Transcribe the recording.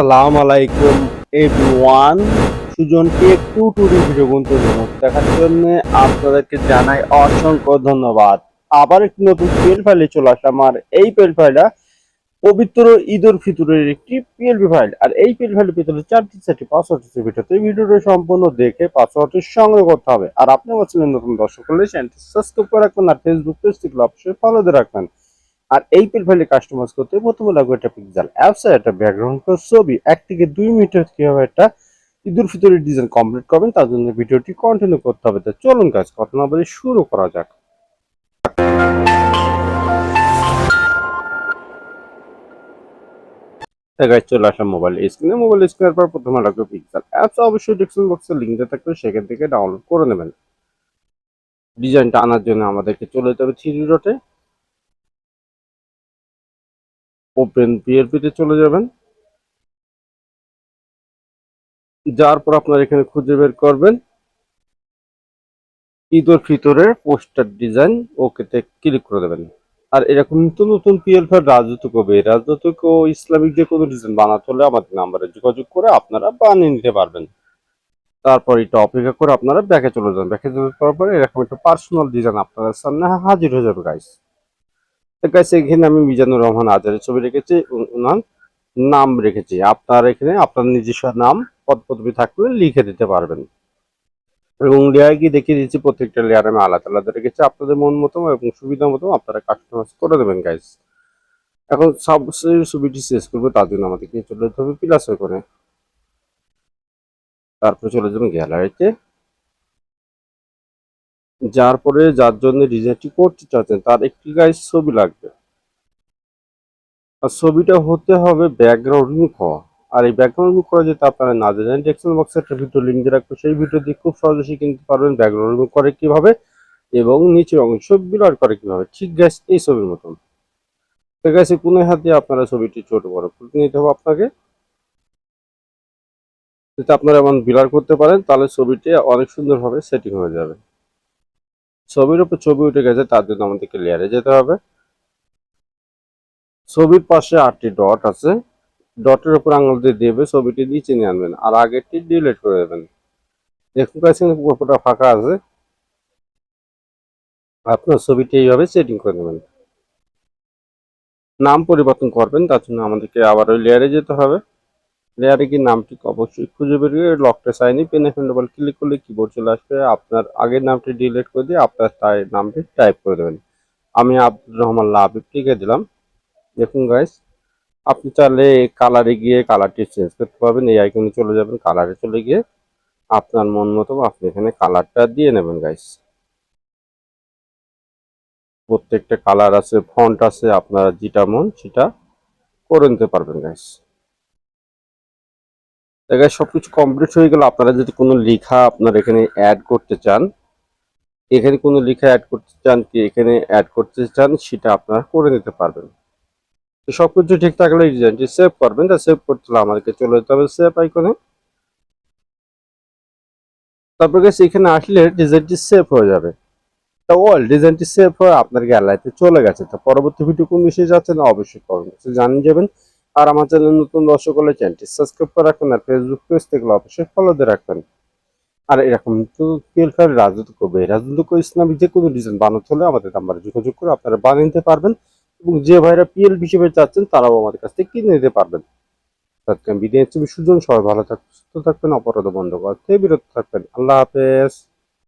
সালাম আলাইকুম এভরিওয়ান সুজনকে একটু টুরি ভিডিও গুরুত্বপূর্ণ দেখার জন্য আপনাদেরকে জানাই অসংখ্য ধন্যবাদ। আবার একটি নতুন পেল ফাইলে চলে আসলাম, আর এই পেল ফাইলটা পবিত্র ঈদুল ফিতরের একটি পিএলপি ফাইল আর এই পেল ফাইলের ভিতরে চারটি চারটি পাসওয়ার্ড আছে, ভিডিওতে ভিডিওটা সম্পূর্ণ দেখে পাসওয়ার্ডটি সংগ্রহ করতে হবে। আর আপনি বলছিলেন নতুন দর্শক হলে চ্যানেলটি সাবস্ক্রাইব করে রাখবেন, আর ফেসবুক পেজ থেকে অবশ্যই ফলো দিয়ে রাখবেন। আর এই পেল ফাইলে কাস্টমাইজ করতে প্রথমে লাগবে একটা পিক্সেল অ্যাপস একটা ব্যাকগ্রাউন্ড ছবি, এক থেকে দুই মিনিটের কীভাবে একটা ঈদুল ফিতরের ডিজাইন কমপ্লিট করবেন, তার জন্য ভিডিওটি কন্টিনিউ করতে হবে। তো চলুন কাজ কথা না বলে শুরু করা যাক। গাইজ চলে আসলাম মোবাইল স্ক্রিনে মোবাইল স্ক্রিনের পর প্রথমে লাগবে পিক্সেল অ্যাপস অবশ্যই ডিসক্রিপশন বক্সে লিঙ্ক দেওয়া থাকবে, সেখান থেকে ডাউনলোড করে নেবেন। ডিজাইনটা আনার জন্য আমাদেরকে চলে যেতে হবে থ্রি ডটে ওপেন পিএলপিতে চলে যাবেন। যার পর আপনার এখানে খুঁজে বের করবেন। ঈদুল ফিতরের পোস্টার ডিজাইন ওকেতে ক্লিক করে দেবেন। আর এরকম নতুন নতুন পিএলফের রাজনৈতিক হবে রাজনৈতিক ও ইসলামিক যে কোনো ডিজাইন বানাতে হলে আমাদের নাম্বারে যোগাযোগ করে আপনারা বানিয়ে নিতে পারবেন। তারপর এটা অপেক্ষা করে আপনারা ব্যাকে চলে যান। ব্যাকে চলে যাওয়ার পরে এরকম একটা পার্সোনাল ডিজাইন আপনাদের সামনে হাজির হয়ে যাবে গাইস গাইস এখানে আমি মিজানুর রহমান আজারের ছবি রেখেছি ওনার নাম রেখেছি। আপনার এখানে আপনার নিজস্ব নাম পদ পদবি থাকলে লিখে দিতে পারবেন। এবং লেয়ার গিয়ে দেখিয়ে দিচ্ছি, প্রত্যেকটা লেয়ার আমি আলাদা আলাদা রেখেছি। আপনাদের মন মতো এবং সুবিধা মতো আপনারা কাস্টমাইজ করে দেবেন গাইস এখন সব ছবিটি শেষ করব, তার জন্য আমাদেরকে চলে যেতে হবে প্লাস করে তারপরে চলে যাবেন গ্যালারিতে যার পরে যার জন্য ডিজাইনটি করতে চাচ্ছেন, তার একটি গাইস ছবি লাগবে। আর ছবিটা হতে হবে ব্যাকগ্রাউন্ড মুখ আর এই ব্যাকগ্রাউন্ড মুখ করা যেতে আপনারা না জানেন ডেসক্রিপশন বক্সে একটা ভিডিও লিঙ্ক দিয়ে রাখব। সেই ভিডিও দিয়ে খুব সহজে শিখে নিতে পারবেন ব্যাকগ্রাউন্ড মুখ করে কীভাবে এবং নিচের অংশ বিলার করে কীভাবে। ঠিক গ্যাস এই ছবির মতন। তো গ্যাসে কোনো হাত আপনারা ছবিটি ছোট, বড় করে নিতে হবে আপনাকে। যদি আপনারা এমন বিলার করতে পারেন, তাহলে ছবিটি অনেক সুন্দরভাবে সেটিং হয়ে যাবে। ছবির উপর ছবি উঠে গেছে, তার জন্য আমাদেরকে লেয়ারে যেতে হবে। ছবির পাশে আটটি ডট আছে। ডটের উপর আঙুল দিয়ে দেবে, ছবিটি নিচে নিয়ে আনবেন। আর আগেরটি ডিলিট করে দেবেন। দেখুন কাছে উপরটা ফাঁকা আছে। আপনার ছবিটি এইভাবে সেটিং করে নেবেন। নাম পরিবর্তন করবেন, তার জন্য আমাদেরকে আবার ওই লেয়ারে যেতে হবে। লেয়ারে কি নামটি অবশ্যই খুঁজে বেরিয়ে লকটা সাইনি পেন এফ ডবল ক্লিক করলে কিবোর্ড চলে আসবে। আপনার আগের নামটি ডিলিট করে দিয়ে আপনার টাই- নামটি টাইপ করে দেবেন। আমি আব্দুর রহমান লাভিব লিখে দিলাম। দেখুন গাইস আপনি চাইলে কালারে গিয়ে কালারটি চেঞ্জ করতে পারবেন। এই আইকনে চলে যাবেন কালারে চলে গিয়ে আপনার মন মতো আপনি এখানে কালারটা দিয়ে নেবেন গাইস প্রত্যেকটা কালার আছে ফন্ট আছে, আপনারা যেটা মন সেটা করে নিতে পারবেন গাইস জায়গায় সবকিছু কমপ্লিট হয়ে গেল। আপনারা যদি কোনো লেখা আপনার এখানে অ্যাড করতে চান, এখানে কোনো লেখা অ্যাড করতে চান কি এখানে অ্যাড করতে চান, সেটা আপনারা করে নিতে পারবেন। তো সবকিছু ঠিক থাকলে ডিজাইনটি সেভ করবেন। তা সেভ করতে হলে আমাদেরকে চলে যেতে হবে সেভ আইকনে তারপর গেছে এখানে আসলে ডিজাইনটি সেভ হয়ে যাবে। তা ওয়াল ডিজাইনটি সেভ হয়ে আপনার গ্যালারিতে চলে গেছে। তো পরবর্তী ভিডিও কোন বিষয়ে যাচ্ছে না, অবশ্যই কমেন্ট জানিয়ে যাবেন। আর আমার চ্যানেল নতুন দর্শক হলে চ্যানেলটি সাবস্ক্রাইব করে রাখবেন আর ফেসবুক পেজ থেকে অবশ্যই ফলো দিয়ে রাখবেন আর এরকম তো পিএলফার রাজনীতি করবে রাজনৈতিক ও ইসলামিক যে কোনো ডিজাইন বানাতে হলে আমাদের নাম্বারে যোগাযোগ করে আপনারা বানিয়ে নিতে পারবেন এবং যে ভাইরা পিএল হিসেবে চাচ্ছেন তারাও আমাদের কাছ থেকে কিনে নিতে পারবেন। বিদায় সুজন সবাই ভালো থাকবেন সুস্থ থাকবেন, অপরাধ বন্ধ করতে বিরত থাকবেন। আল্লাহ হাফেজ।